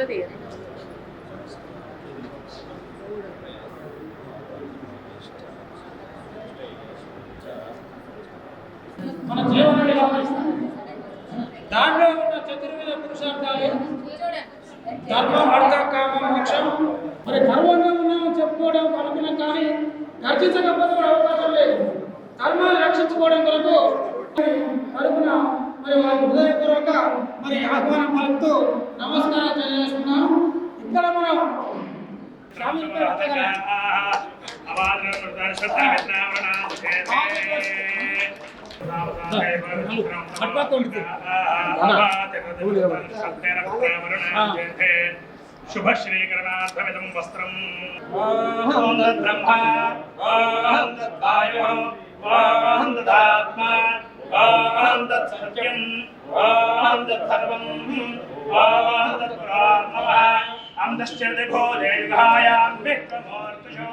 ఉన్నది మన జీవనాన్ని గమనిస్తాం దాంట్లో ఉన్న చతుర్విధ పురుషార్థాలు ధర్మం అర్థ కామ మోక్షం. మరి గర్వంగా ఉన్నామని చెప్పుకోవడం అనుకున్నాం కానీ గర్జించకపోతే అవకాశం లేదు. शुभश्रीकृणार्थमिदं वस्त्रम् ॐ तद्ब्रह्मा ॐ तद्वायो ॐ तदात्मा ॐ तत्सत्यम् ॐ तत्सर्वम् ॐ तत्प्राणः अन्तश्चर्दिभो देवायाम्बिक्रमोर्तिषो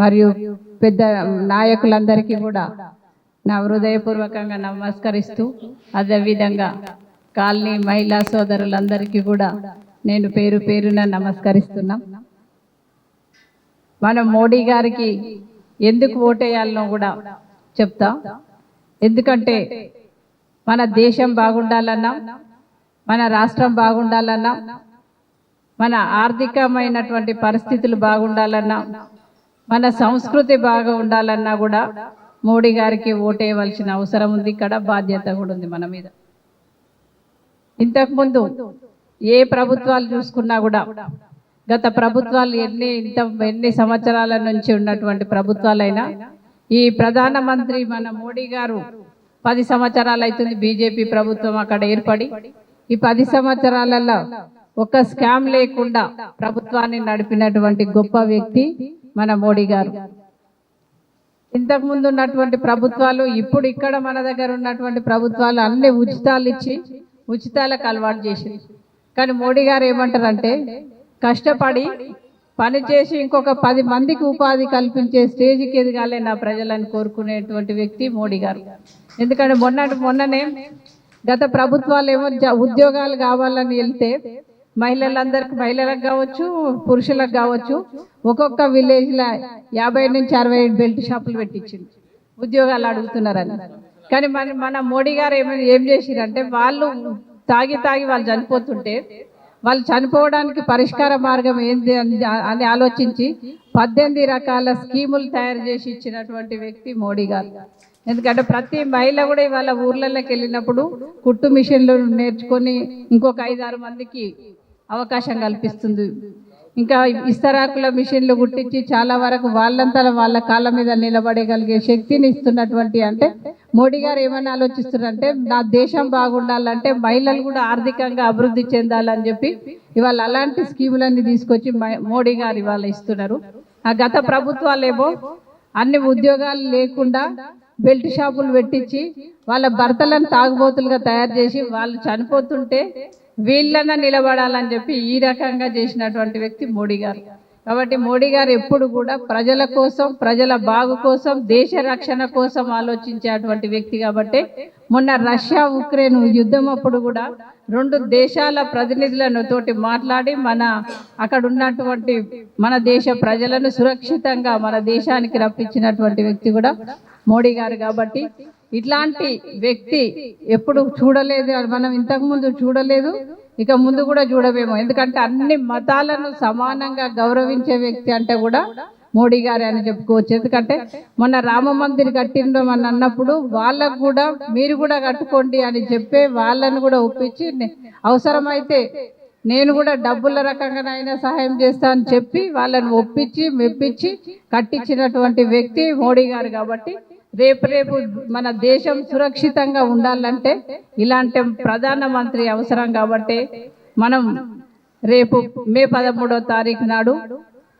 మరియు పెద్ద నాయకులందరికీ కూడా నా హృదయపూర్వకంగా నమస్కరిస్తూ అదేవిధంగా కాలనీ మహిళా సోదరులందరికీ కూడా నేను పేరు పేరున నమస్కరిస్తున్నాం. మనం మోడీ గారికి ఎందుకు ఓటేయాలనో కూడా చెప్తా. ఎందుకంటే మన దేశం బాగుండాలన్నా మన రాష్ట్రం బాగుండాలన్నా మన ఆర్థికమైనటువంటి పరిస్థితులు బాగుండాలన్నా మన సంస్కృతి బాగా ఉండాలన్నా కూడా మోడీ గారికి ఓటేయవలసిన అవసరం ఉంది. ఇక్కడ బాధ్యత కూడా ఉంది మన మీద. ఇంతకుముందు ఏ ప్రభుత్వాలు చూసుకున్నా కూడా గత ప్రభుత్వాలు ఎన్ని ఇంత ఎన్ని సంవత్సరాల నుంచి ఉన్నటువంటి ప్రభుత్వాలైనా ఈ ప్రధానమంత్రి మన మోడీ గారు పది సంవత్సరాలు అవుతుంది బీజేపీ ప్రభుత్వం అక్కడ ఏర్పడి. ఈ పది సంవత్సరాలలో ఒక స్కామ్ లేకుండా ప్రభుత్వాన్ని నడిపినటువంటి గొప్ప వ్యక్తి మన మోడీ గారు. ఇంతకుముందు ఉన్నటువంటి ప్రభుత్వాలు ఇప్పుడు ఇక్కడ మన దగ్గర ఉన్నటువంటి ప్రభుత్వాలు అన్ని ఉచితాలు ఇచ్చి ఉచితాలకు అలవాటు చేసింది. కానీ మోడీ గారు ఏమంటారంటే కష్టపడి పని చేసి ఇంకొక పది మందికి ఉపాధి కల్పించే స్టేజ్కి ఎదగాలి నా ప్రజలను కోరుకునేటువంటి వ్యక్తి మోడీ గారు. ఎందుకంటే మొన్న మొన్ననే గత ప్రభుత్వాలు ఏమో ఉద్యోగాలు కావాలని వెళ్తే మహిళలందరికి మహిళలకు కావచ్చు పురుషులకు కావచ్చు ఒక్కొక్క విలేజ్లో యాభై నుంచి అరవై బెల్ట్ షాపులు పెట్టించింది ఉద్యోగాలు అడుగుతున్నారని. కానీ మన మన మోడీ గారు ఏమైనా ఏం చేసిరంటే వాళ్ళు తాగి తాగి వాళ్ళు చనిపోతుంటే వాళ్ళు చనిపోవడానికి పరిష్కార మార్గం ఏంది అని అని ఆలోచించి పద్దెనిమిది రకాల స్కీములు తయారు చేసి ఇచ్చినటువంటి వ్యక్తి మోడీ గారు. ఎందుకంటే ప్రతి మహిళ కూడా ఇవాళ ఊర్లలోకి వెళ్ళినప్పుడు కుట్టు మిషన్లు నేర్చుకొని ఇంకొక ఐదారు మందికి అవకాశం కల్పిస్తుంది. ఇంకా ఇస్తరాకుల మిషన్లు కుట్టించి చాలా వరకు వాళ్ళంతా వాళ్ళ కాళ్ళ మీద నిలబడగలిగే శక్తిని ఇస్తున్నటువంటి అంటే మోడీ గారు ఏమని ఆలోచిస్తున్నారంటే నా దేశం బాగుండాలంటే మహిళలు కూడా ఆర్థికంగా అభివృద్ధి చెందాలని చెప్పి ఇవాళ అలాంటి స్కీములన్నీ తీసుకొచ్చి మ- మోడీ గారు ఇవాళ ఇస్తున్నారు. ఆ గత ప్రభుత్వాలేమో అన్ని ఉద్యోగాలు లేకుండా బెల్ట్ షాపులు పెట్టించి వాళ్ళ భర్తలను తాగుబోతులుగా తయారు చేసి వాళ్ళు చనిపోతుంటే వీళ్ళన నిలబడాలని చెప్పి ఈ రకంగా చేసినటువంటి వ్యక్తి మోడీ గారు. కాబట్టి మోడీ గారు ఎప్పుడు కూడా ప్రజల కోసం ప్రజల బాగు కోసం దేశ రక్షణ కోసం ఆలోచించేటువంటి వ్యక్తి కాబట్టి మొన్న రష్యా ఉక్రెయిన్ యుద్ధం అప్పుడు కూడా రెండు దేశాల ప్రతినిధులను తోటి మాట్లాడి మన అక్కడ ఉన్నటువంటి మన దేశ ప్రజలను సురక్షితంగా మన దేశానికి రప్పించినటువంటి వ్యక్తి కూడా మోడీ గారు కాబట్టి ఇట్లాంటి వ్యక్తి ఎప్పుడు చూడలేదు. మనం ఇంతకు ముందు చూడలేదు. ఇక ముందు కూడా చూడవేమో. ఎందుకంటే అన్ని మతాలను సమానంగా గౌరవించే వ్యక్తి అంటే కూడా మోడీ గారే అని చెప్పుకోవచ్చు. ఎందుకంటే మొన్న రామ మందిర్ కట్టిండ్రు అని అన్నప్పుడు వాళ్ళకు కూడా మీరు కూడా కట్టుకోండి అని చెప్పే వాళ్ళని కూడా ఒప్పించి అవసరమైతే నేను కూడా డబ్బుల రకంగానైనా సహాయం చేస్తా అని చెప్పి వాళ్ళని ఒప్పించి మెప్పించి కట్టించినటువంటి వ్యక్తి మోడీ గారు కాబట్టి రేపు రేపు మన దేశం సురక్షితంగా ఉండాలంటే ఇలాంటి ప్రధానమంత్రి అవసరం కాబట్టి మనం రేపు మే పదమూడో తారీఖు నాడు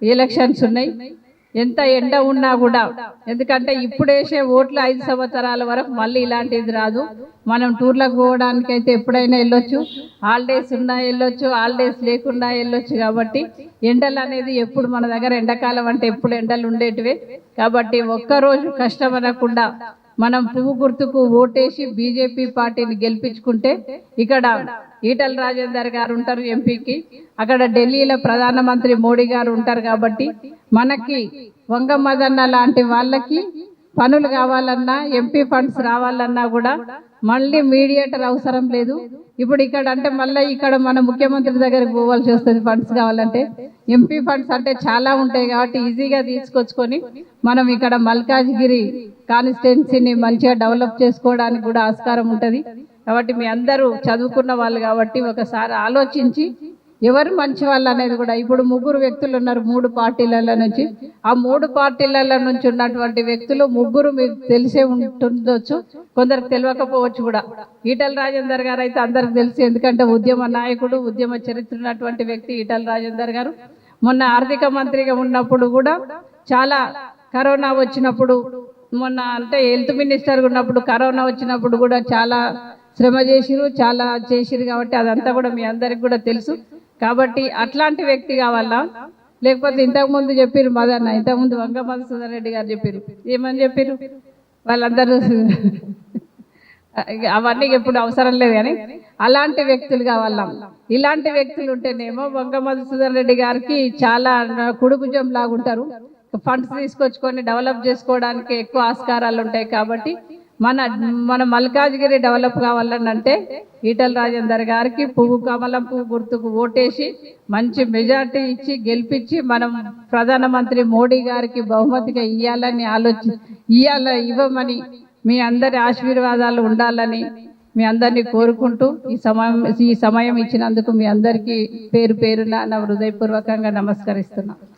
ఎలక్షన్స్ ఉన్నాయి. ఎంత ఎండ ఉన్నా కూడా. ఎందుకంటే ఇప్పుడు వేసే ఓట్లు ఐదు సంవత్సరాల వరకు మళ్ళీ ఇలాంటిది రాదు. మనం టూర్లకు పోవడానికి అయితే ఎప్పుడైనా వెళ్ళొచ్చు. హాలిడేస్ ఉన్నా వెళ్ళొచ్చు. హాలిడేస్ లేకుండా వెళ్ళొచ్చు కాబట్టి ఎండలు అనేది ఎప్పుడు మన దగ్గర ఎండాకాలం అంటే ఎప్పుడు ఎండలు ఉండేటివే. కాబట్టి ఒక్కరోజు కష్టం అనకుండా మనం పువ్వు గుర్తుకు ఓటేసి బీజేపీ పార్టీని గెలిపించుకుంటే ఇక్కడ ఈటల రాజేందర్ గారు ఉంటారు ఎంపీకి అక్కడ ఢిల్లీలో ప్రధానమంత్రి మోడీ గారు ఉంటారు కాబట్టి మనకి వంగమదన్న లాంటి వాళ్ళకి పనులు కావాలన్నా ఎంపీ ఫండ్స్ రావాలన్నా కూడా మళ్ళీ మీడియేటర్ అవసరం లేదు. ఇప్పుడు ఇక్కడ అంటే మళ్ళీ ఇక్కడ మన ముఖ్యమంత్రి దగ్గరికి పోవాల్సి వస్తుంది ఫండ్స్ కావాలంటే. ఎంపీ ఫండ్స్ అంటే చాలా ఉంటాయి కాబట్టి ఈజీగా తీసుకొచ్చుకొని మనం ఇక్కడ మల్కాజ్గిరి కాన్స్టిట్యున్సీని మంచిగా డెవలప్ చేసుకోవడానికి కూడా ఆస్కారం ఉంటుంది. కాబట్టి మీ అందరూ చదువుకున్న వాళ్ళు కాబట్టి ఒకసారి ఆలోచించి ఎవరు మంచి వాళ్ళు అనేది కూడా. ఇప్పుడు ముగ్గురు వ్యక్తులు ఉన్నారు మూడు పార్టీలలో నుంచి. ఆ మూడు పార్టీలలో నుంచి ఉన్నటువంటి వ్యక్తులు ముగ్గురు మీకు తెలిసే ఉంటుండొచ్చు. కొందరికి తెలియకపోవచ్చు కూడా. ఈటల రాజేందర్ గారు అయితే అందరికి తెలుసు. ఎందుకంటే ఉద్యమ నాయకుడు ఉద్యమ చరిత్ర ఉన్నటువంటి వ్యక్తి ఈటల రాజేందర్ గారు. మొన్న ఆర్థిక మంత్రిగా ఉన్నప్పుడు కూడా చాలా కరోనా వచ్చినప్పుడు మొన్న అంటే హెల్త్ మినిస్టర్ ఉన్నప్పుడు కరోనా వచ్చినప్పుడు కూడా చాలా శ్రమ చేసిరు చాలా చేసిరు కాబట్టి అదంతా కూడా మీ అందరికి కూడా తెలుసు. కాబట్టి అట్లాంటి వ్యక్తి కావాలా? లేకపోతే ఇంతకుముందు చెప్పారు మదన్న ఇంతకుముందు వంగ మధుసూదన్ రెడ్డి గారు చెప్పారు ఏమని చెప్పారు వాళ్ళందరూ అవన్నీ ఎప్పుడు అవసరం లేదు కానీ అలాంటి వ్యక్తులు కావాలా? ఇలాంటి వ్యక్తులు ఉంటేనేమో వంగ మధుసూదన్ రెడ్డి గారికి చాలా కుడుభుజం లాగుంటారు ఫండ్స్ తీసుకొచ్చుకొని డెవలప్ చేసుకోవడానికి ఎక్కువ ఆస్కారాలు ఉంటాయి కాబట్టి మన మన మల్కాజ్గిరి డెవలప్ కావాలని అంటే ఈటల రాజేందర్ గారికి పువ్వు కమలం పువ్వు గుర్తుకు ఓటేసి మంచి మెజార్టీ ఇచ్చి గెలిపించి మనం ప్రధానమంత్రి మోడీ గారికి బహుమతిగా ఇవ్వాలని ఆలోచి ఇవ్వాల ఇవ్వమని మీ అందరి ఆశీర్వాదాలు ఉండాలని మీ అందరినీ కోరుకుంటూ ఈ సమయం ఈ సమయం ఇచ్చినందుకు మీ అందరికీ పేరు పేరున నా హృదయపూర్వకంగా నమస్కరిస్తున్నాను